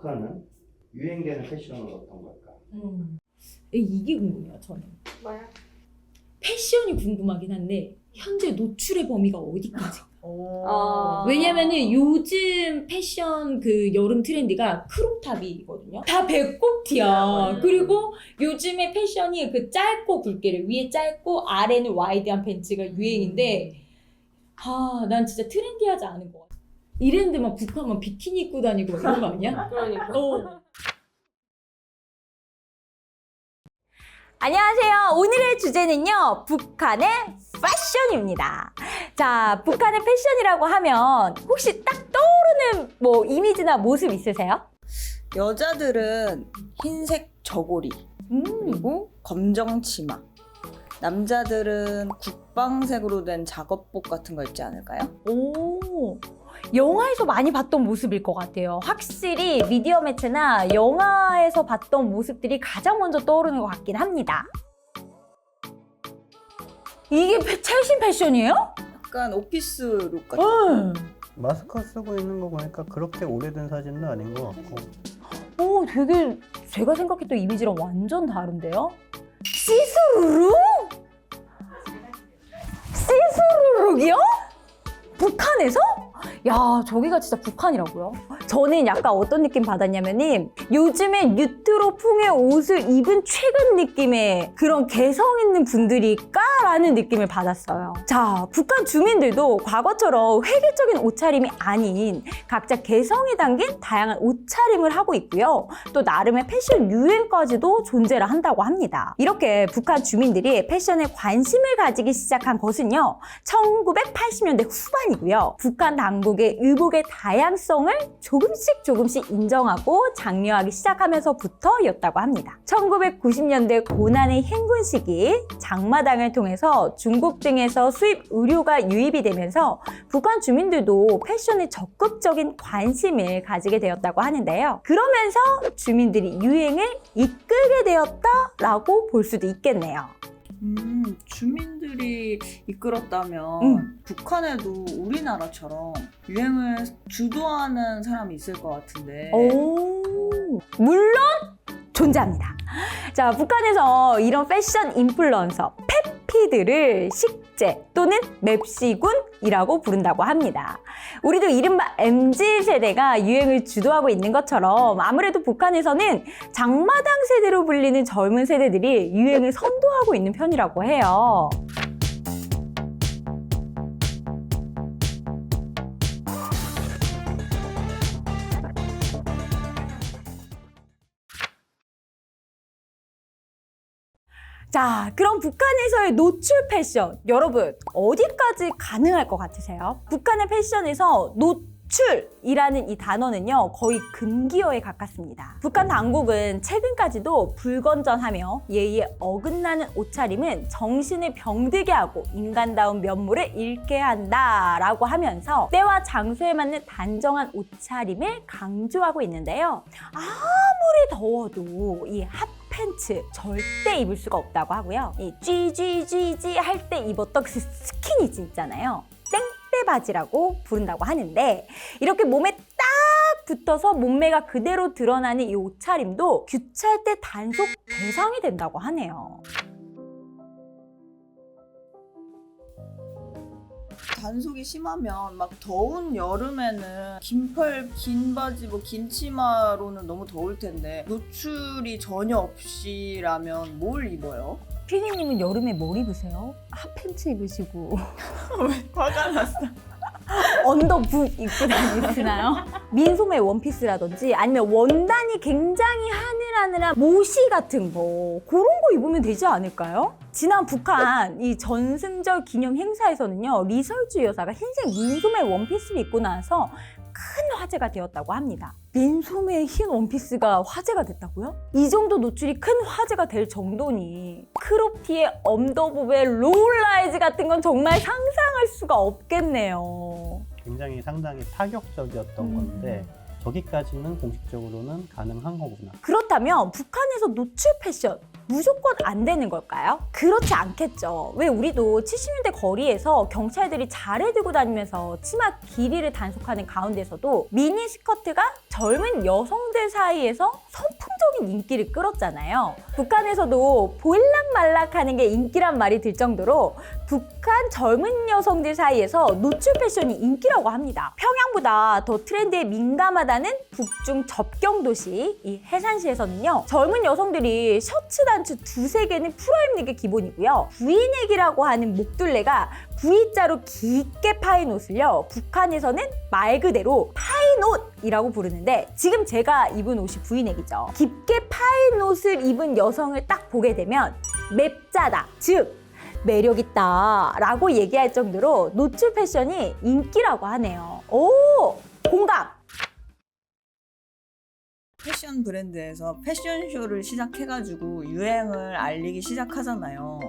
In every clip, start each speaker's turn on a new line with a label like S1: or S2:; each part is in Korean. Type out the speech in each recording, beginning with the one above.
S1: 북한은 유행되는 패션은 어떤 걸까?
S2: 음. 이게 궁금해요, 저는.
S3: 뭐야?
S2: 패션이 궁금하긴 한데 현재 노출의 범위가 어디까지?
S4: 오.
S3: 어.
S2: 왜냐면은 요즘 패션 그 여름 트렌드가 크롭탑이거든요. 다 배꼽 티야.
S4: 맞아요.
S2: 그리고 요즘의 패션이 그 짧고 굵게를 위에 짧고 아래는 와이드한 팬츠가 유행인데 아, 난 진짜 트렌디하지 않은 것 같아. 이랬는데 막 북한만 비키니 입고 다니고 막 이런 거 아니야?
S3: 그러니까.
S2: 어.
S5: 안녕하세요. 오늘의 주제는요, 북한의 패션입니다. 자, 북한의 패션이라고 하면 혹시 딱 떠오르는 뭐 이미지나 모습 있으세요?
S4: 여자들은 흰색 저고리
S5: 음,
S4: 그리고 검정 치마. 남자들은 국방색으로 된 작업복 같은 거 입지 않을까요?
S5: 오, 영화에서 많이 봤던 모습일 것 같아요. 확실히 미디어 매체나 영화에서 봤던 모습들이 가장 먼저 떠오르는 것 같긴 합니다. 이게 패- 최신 패션이에요?
S4: 약간 오피스 룩 같은.
S5: 응.
S1: 마스크 쓰고 있는 거 보니까 그렇게 오래된 사진은 아닌 것 같고
S5: 오, 되게 제가 생각했던 이미지랑 완전 다른데요? 시스루룩? 시스루룩이요? 북한에서? 야, 저기가 진짜 북한이라고요? 저는 약간 어떤 느낌 받았냐면은 요즘에 뉴트로 풍의 옷을 입은 최근 느낌의 그런 개성 있는 분들일까라는 느낌을 받았어요. 자, 북한 주민들도 과거처럼 획일적인 옷차림이 아닌 각자 개성이 담긴 다양한 옷차림을 하고 있고요. 또 나름의 패션 유행까지도 존재를 한다고 합니다. 이렇게 북한 주민들이 패션에 관심을 가지기 시작한 것은요. 1980년대 후반이고요. 북한 당국의 의복의 다양성을 조 금씩 조금씩 인정하고 장려하기 시작하면서부터였다고 합니다. 1990년대 고난의 행군 시기 장마당을 통해서 중국 등에서 수입 의류가 유입이 되면서 북한 주민들도 패션에 적극적인 관심을 가지게 되었다고 하는데요. 그러면서 주민들이 유행을 이끌게 되었다라고 볼 수도 있겠네요.
S4: 음, 주민들이 이끌었다면
S5: 음.
S4: 북한에도 우리나라처럼 유행을 주도하는 사람이 있을 것 같은데.
S5: 오, 물론 존재합니다. 자, 북한에서 이런 패션 인플루언서 페피들을 식재 또는 맵시군이라고 부른다고 합니다. 우리도 이른바 MZ 세대가 유행을 주도하고 있는 것처럼 아무래도 북한에서는 장마당 세대로 불리는 젊은 세대들이 유행을 선도하고 있는 편이라고 해요. 자, 그럼 북한에서의 노출 패션, 여러분, 어디까지 가능할 것 같으세요? 북한의 패션에서 노출 이라는 이 단어는요, 거의 금기어에 가깝습니다. 북한 당국은 최근까지도 불건전하며 예의에 어긋나는 옷차림은 정신을 병들게 하고 인간다운 면모를 잃게 한다라고 하면서 때와 장소에 맞는 단정한 옷차림을 강조하고 있는데요. 아무리 더워도 이 핫팬츠 절대 입을 수가 없다고 하고요. 이 GGGG 할때 입었던 그 스키니진 있잖아요. 바지라고 부른다고 하는데 이렇게 몸에 딱 붙어서 몸매가 그대로 드러나는 이 옷차림도 규찰 때 단속 대상이 된다고 하네요.
S4: 단속이 심하면 막 더운 여름에는 긴팔, 긴 바지, 뭐 긴 치마로는 너무 더울 텐데 노출이 전혀 없이라면 뭘 입어요?
S5: 피디님은 여름에 뭘 입으세요? 핫팬츠 입으시고
S4: 화가 났어.
S5: 언더북 입고 다니시나요? 민소매 원피스라든지 아니면 원단이 굉장히 하늘하늘한 모시 같은 거 그런 거 입으면 되지 않을까요? 지난 북한 이 전승절 기념 행사에서는요 리설주 여사가 흰색 민소매 원피스를 입고 나서 큰 화제가 되었다고 합니다. 민소매 흰 원피스가 화제가 됐다고요? 이 정도 노출이 큰 화제가 될 정도니 크롭티에 엄더부의 로울라이즈 같은 건 정말 상상할 수가 없겠네요.
S1: 굉장히 상당히 파격적이었던
S5: 음.
S1: 건데 저기까지는 공식적으로는 가능한 거구나.
S5: 그렇다면 북한에서 노출 패션 무조건 안 되는 걸까요? 그렇지 않겠죠. 왜 우리도 70년대 거리에서 경찰들이 자를 들고 다니면서 치마 길이를 단속하는 가운데서도 미니 스커트가 젊은 여성들 사이에서 선풍적인 인기를 끌었잖아요. 북한에서도 보일락말락 하는 게 인기란 말이 들 정도로 북한 젊은 여성들 사이에서 노출 패션이 인기라고 합니다. 평양보다 더 트렌드에 민감하다는 북중 접경 도시 이 해산시에서는요 젊은 여성들이 셔츠 단추 두세 개는 풀어 입는 게 기본이고요. V넥이라고 하는 목둘레가 V자로 깊게 파인 옷을요 북한에서는 말 그대로 파인 옷이라고 부르는데 지금 제가 입은 옷이 V넥이죠. 깊게 파인 옷을 입은 여성을 딱 보게 되면 맵자다. 즉 매력있다 라고 얘기할 정도로 노출 패션이 인기라고 하네요 오 공감
S4: 패션 브랜드에서 패션쇼를 시작해가지고 유행을 알리기 시작하잖아요.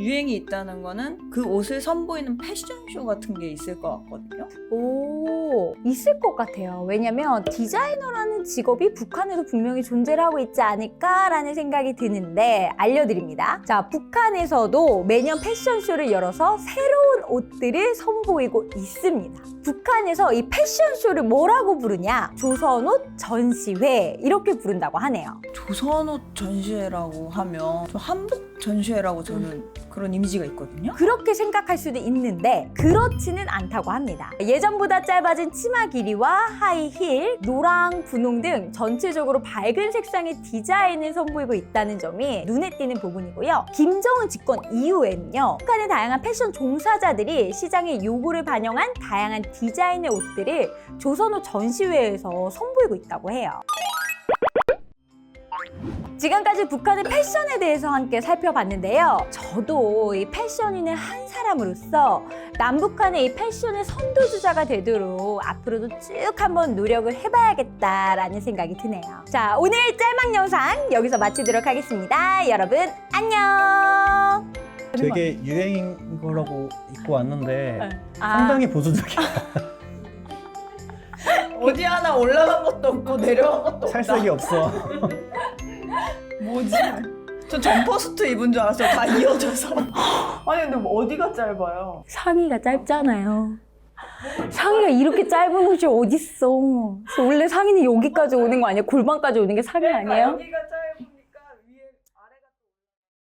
S4: 유행이 있다는 거는 그 옷을 선보이는 패션쇼 같은 게 있을 것 같거든요.
S5: 오, 있을 것 같아요. 왜냐면 디자이너라는 직업이 북한에도 분명히 존재를 하고 있지 않을까라는 생각이 드는데 알려드립니다. 자, 북한에서도 매년 패션쇼를 열어서 새로운 옷들을 선보이고 있습니다. 북한에서 이 패션쇼를 뭐라고 부르냐? 조선옷 전시회 이렇게 부른다고 하네요.
S4: 조선옷 전시회라고 하면 저 한복 전시회라고 저는 그런 이미지가 있거든요.
S5: 그렇게 생각할 수도 있는데 그렇지는 않다고 합니다. 예전보다 짧아진 치마 길이와 하이힐, 노랑, 분홍 등 전체적으로 밝은 색상의 디자인을 선보이고 있다는 점이 눈에 띄는 부분이고요. 김정은 집권 이후에는요. 북한의 다양한 패션 종사자들이 시장의 요구를 반영한 다양한 디자인의 옷들을 조선옷 전시회에서 선보이고 있다고 해요. 지금까지 북한의 패션에 대해서 함께 살펴봤는데요. 저도 이 패션인의 한 사람으로서 남북한의 이 패션의 선도주자가 되도록 앞으로도 쭉 한번 노력을 해봐야겠다라는 생각이 드네요. 자, 오늘 짤막 영상 여기서 마치도록 하겠습니다. 여러분, 안녕!
S1: 되게 유행인 거라고 입고 왔는데
S5: 아,
S1: 상당히 보수적이야.
S4: 어디 하나 올라간 것도 없고 내려간 것도 없다.
S1: 살색이 없어.
S4: 뭐지? 저 점퍼스트 입은 줄 알았어요. 다 이어져서. 아니 근데 뭐 어디가 짧아요?
S5: 상의가 짧잖아요. 상의가 이렇게 짧은 옷이 어딨어. 그래서 원래 상의는 여기까지 오는 거 아니에요? 골반까지 오는 게 상의 아니에요?
S4: 여기가 짧.